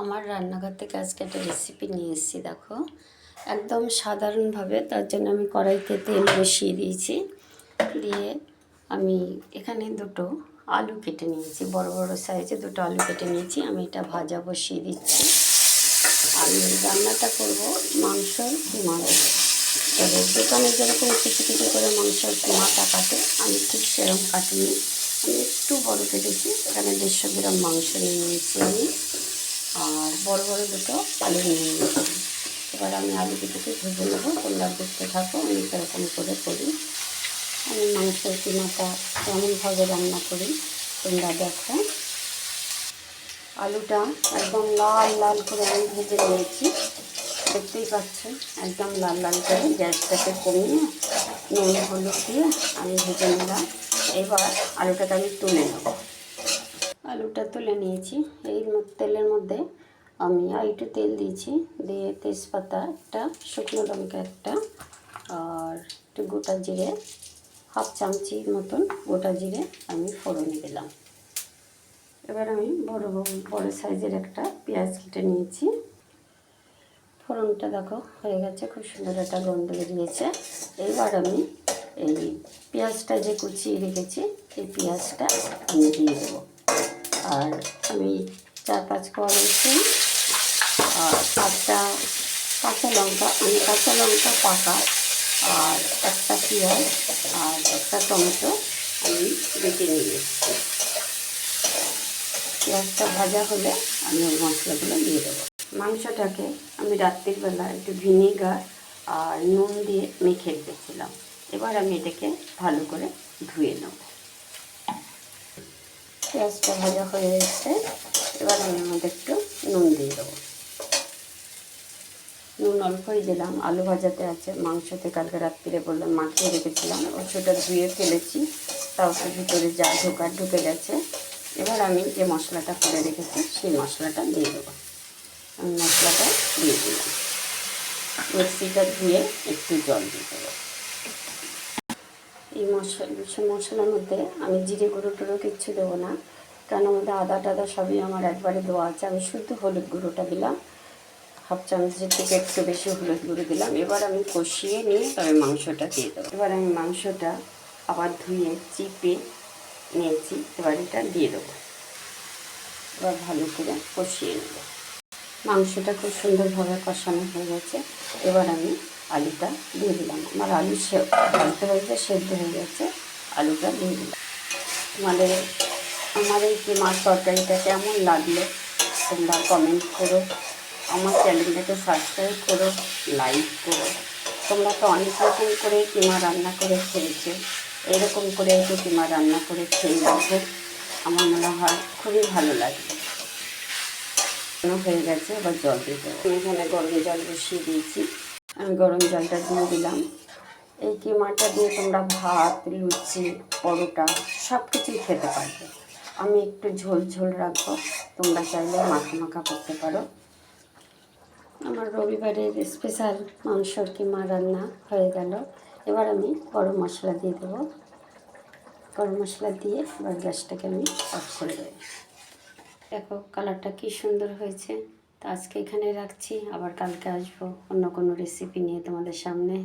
আমার রান্নাঘর থেকে আজকে একটা রেসিপি নিয়ে এসেছি, দেখো। একদম সাধারণভাবে, তার জন্য আমি কড়াইতে তেল বসিয়ে দিয়েছি। দিয়ে আমি এখানে দুটো আলু কেটে নিয়েছি, বড় বড় সাইজে দুটো আলু কেটে নিয়েছি। আমি এটা ভাজা বসিয়ে দিচ্ছি। আমি রান্নাটা করব মাংসর কিমা। তবে দোকানে যেরকম কিছু কিছু করে মাংসের কিমাটা কাটে আমি ঠিক সেরকম কাটিনি। আমি একটু বড় কেটেছি, এখানে দেড়শো গ্রাম মাংস নিয়ে নিয়েছি আমি। আর বড় বড় দুটো আলু নিয়ে নিয়েছি। এবার আমি আলু দুটোকে ভেজে নেব। তোমরা দেখতে থাকো, আমি কীরকম করে করি। আমি মাংসের কিমাটা কেমনভাবে রান্না করি, তোমরা দেখো। আলুটা একদম লাল লাল করে আমি ভেজে নিয়েছি। দেখতেই পাচ্ছেন একদম লাল লাল করে গ্যাসটাকে কমিয়ে নুন, হলুদ দিয়ে আমি ভেজে নিলাম। এবার আলুটাকে আমি তুলে নেব। আলুটা তুলে নিয়েছি। এই তেলের মধ্যে আমি আর একটু তেল দিয়েছি। দিয়ে তেজপাতা, একটা শুকনো লঙ্কা, একটা, আর একটু গোটা জিরে, হাফ চামচির মতন গোটা জিরে আমি ফোড়নে দিলাম। এবার আমি বড়, বড়- সাইজের একটা পেঁয়াজ কেটে নিয়েছি। ফোড়নটা দেখো, হয়ে গেছে, খুব সুন্দর একটা গন্ধ বেরিয়েছে। এবার আমি এই পেঁয়াজটা যে কুচিয়ে রেখেছি, এই পেঁয়াজটা আমি দিয়ে দেবো। আর আমি চার পাঁচ কোয়া রসুন আর চারটা কাঁচা লঙ্কা, আমি কাঁচা লঙ্কা পাকা আর একটা পেঁয়াজ আর একটা টমেটো আমি বেটে নিয়ে এসেছি। পেঁয়াজটা ভাজা হলে আমি ওই মশলাগুলো দিয়ে দেবো। মাংসটাকে আমি রাত্রির বেলা একটু ভিনেগার আর নুন দিয়ে মেখে রেখেছিলাম। এবার আমি এটাকে ভালো করে ধুয়ে নেব। পেঁয়াজটা ভাজা হয়ে এসছে এবার আমি আমাদের একটু নুন দিয়ে দেবো। নুন অল্পই দিলাম। আলু ভাজাতে আছে। মাংসতে কালকে রাত্রিরে বললাম, মাখিয়ে রেখেছিলাম। ওষুধটা ধুয়ে ফেলেছি। তাও ভিতরে যা ঢোকার ঢুকে গেছে। এবার আমি যে মশলাটা করে রেখেছি, সেই মশলাটা দিয়ে দেবো। আমি মশলাটা দিয়ে দিলাম। মিক্সিটা ধুয়ে একটু জল দিয়ে দেবো। এই মশলা মশলার মধ্যে আমি জিরে গুঁড়ো টুড়ো কিচ্ছু দেবো না। কারণ আমাদের আদা টাদা সবই আমার একবারে দেওয়া আছে। আমি শুদ্ধ হলুদ গুঁড়োটা দিলাম। হাফ চামচের থেকে একটু বেশি হলুদ গুঁড়ো দিলাম। এবার আমি কষিয়ে নিয়ে তবে মাংসটা দিয়ে দেবো। এবার আমি মাংসটা আবার ধুয়ে, চিপে নিয়েছি। এবার এটা দিয়ে দেবো। এবার ভালো করে কষিয়ে নেব। মাংসটা খুব সুন্দরভাবে কষানো হয়ে গেছে। এবার আমি আলুটা দিয়ে দিলাম। আমার আলু সে বলতে হয়েছে সেদ্ধ হয়ে গেছে। আলুটা দিয়ে দিলাম। মানে আমার এই যে মাছ তরকারিটা কেমন লাগল তোমরা কমেন্ট করো। আমার চ্যানেলটাকে সাবস্ক্রাইব করো লাইক করো। তোমরা তো অনেক রকম করে কিমা রান্না করে খেয়েছো। এরকম করে একটু কিমা রান্না করে খেয়ে দেখো আমার মনে হয় খুবই ভালো লাগে। হয়ে গেছে, এবার জল দেবো। এখানে গরম জল বসিয়ে দিয়েছি। আমি গরম জলটা দিয়ে দিলাম। এই কিমাটা দিয়ে তোমরা ভাত, লুচি, পরোটা সব কিছুই খেতে পারবে। আমি একটু ঝোল ঝোল রাখব, তোমরা চাইলে মাখা মাখা করতে পারো। আমার রবিবারের স্পেশাল মাংসর কিমা রান্না হয়ে গেল। এবার আমি গরম মশলা দিয়ে দেবো। গরম মশলা দিয়ে এবার গ্যাসটাকে আমি অফ করে দেবো। দেখো কালারটা কি সুন্দর হয়েছে। তো আজকে এখানে রাখছি আবার কালকে আসব। অন্য কোনো রেসিপি নিয়ে তোমাদের সামনে।